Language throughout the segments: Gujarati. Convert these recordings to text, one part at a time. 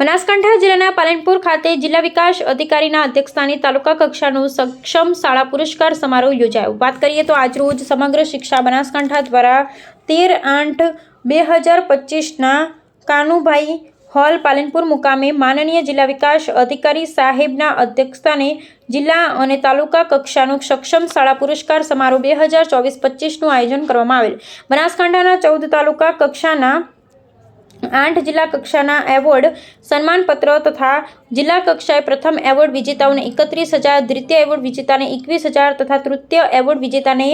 બનાસકાંઠા જિલ્લાના પાલનપુર ખાતે જિલ્લા વિકાસ અધિકારીના અધ્યક્ષસ્થાને તાલુકા કક્ષાનો સક્ષમ શાળા પુરસ્કાર સમારોહ યોજાયો. વાત કરીએ તો આજરોજ સમગ્ર શિક્ષા બનાસકાંઠા દ્વારા તેર આઠ બે હજાર પચીસના કાનુભાઈ હોલ પાલનપુર મુકામે માનનીય જિલ્લા વિકાસ અધિકારી સાહેબના અધ્યક્ષસ્થાને જિલ્લા અને તાલુકા કક્ષાનો સક્ષમ શાળા પુરસ્કાર સમારોહ બે હજાર ચોવીસ પચીસનું આયોજન કરવામાં આવેલ. બનાસકાંઠાના ચૌદ તાલુકા કક્ષાના આઠ જિલ્લા કક્ષાના એવોર્ડ સન્માનપત્ર તથા જિલ્લા કક્ષાએ પ્રથમ એવોર્ડ વિજેતાઓને એકત્રીસ હજાર, દ્વિતીય એવોર્ડ વિજેતાને એકવીસ હજાર તથા તૃતીય એવોર્ડ વિજેતાને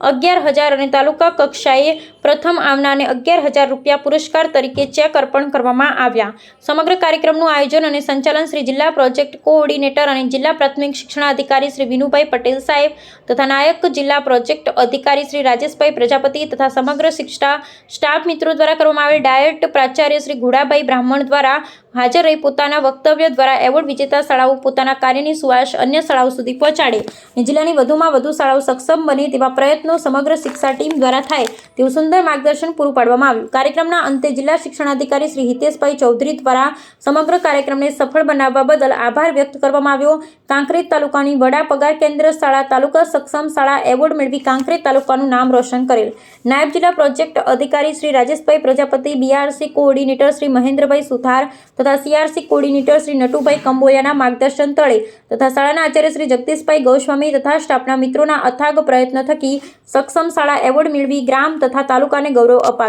અગિયાર હજાર અને તાલુકા કક્ષાએ પ્રથમ આવનારને અગિયાર હજાર રૂપિયા પુરસ્કાર તરીકે ચેક અર્પણ કરવામાં આવ્યા. સમગ્ર કાર્યક્રમનું આયોજન અને સંચાલન શ્રી જિલ્લા પ્રોજેક્ટ કોઓર્ડિનેટર અને જિલ્લા પ્રાથમિક શિક્ષણાધિકારી શ્રી વિનુભાઈ પટેલ સાહેબ તથા નાયક જિલ્લા પ્રોજેક્ટ અધિકારી શ્રી રાજેશભાઈ પ્રજાપતિ તથા સમગ્ર શિક્ષા સ્ટાફ મિત્રો દ્વારા કરવામાં આવેલ ડાયટ પ્રાચાર્ય શ્રી ઘોડાભાઈ બ્રાહ્મણ દ્વારા હાજર રહી પોતાના વક્તવ્ય દ્વારા એવોર્ડ વિજેતા શાળાઓ પોતાના કાર્યની સુવાસ અન્ય શાળાઓ સુધી પહોંચાડે. જિલ્લાની વધુમાં વધુ શાળાઓ સક્ષમ બને તેવા પ્રયત્નો સમગ્ર શિક્ષા ટીમ દ્વારા થાય. તેવું સુંદર માર્ગદર્શન પૂરું પાડવામાં આવ્યું. કાર્યક્રમના અંતે જિલ્લા શિક્ષણાધિકારી શ્રી હિતેશભાઈ ચૌધરી દ્વારા સમગ્ર કાર્યક્રમને સફળ બનાવવા બદલ આભાર વ્યક્ત કરવામાં આવ્યો. કાંકરેજ તાલુકાની વડા પગાર કેન્દ્ર શાળા તાલુકા સક્ષમ શાળા એવોર્ડ મેળવી કાંકરેજ તાલુકાનું નામ રોશન કરેલ. નાયબ જિલ્લા પ્રોજેક્ટ અધિકારી શ્રી રાજેશભાઈ પ્રજાપતિ, બીઆરસી કોઓર્ડિનેટર શ્રી મહેન્દ્રભાઈ સુથાર તથા સીઆરસી કોઓર્ડિનેટર શ્રી નટુભાઈ કંબોયાના માર્ગદર્શન તળે તથા શાળાના આચાર્ય શ્રી જગદીશભાઈ ગોસ્વામી તથા સ્ટાફના મિત્રોના અથાગ પ્રયત્ન થકી સક્ષમ શાળા એવોર્ડ મેળવી ગ્રામ તથા તાલુકાને ગૌરવ અપાવ્યું.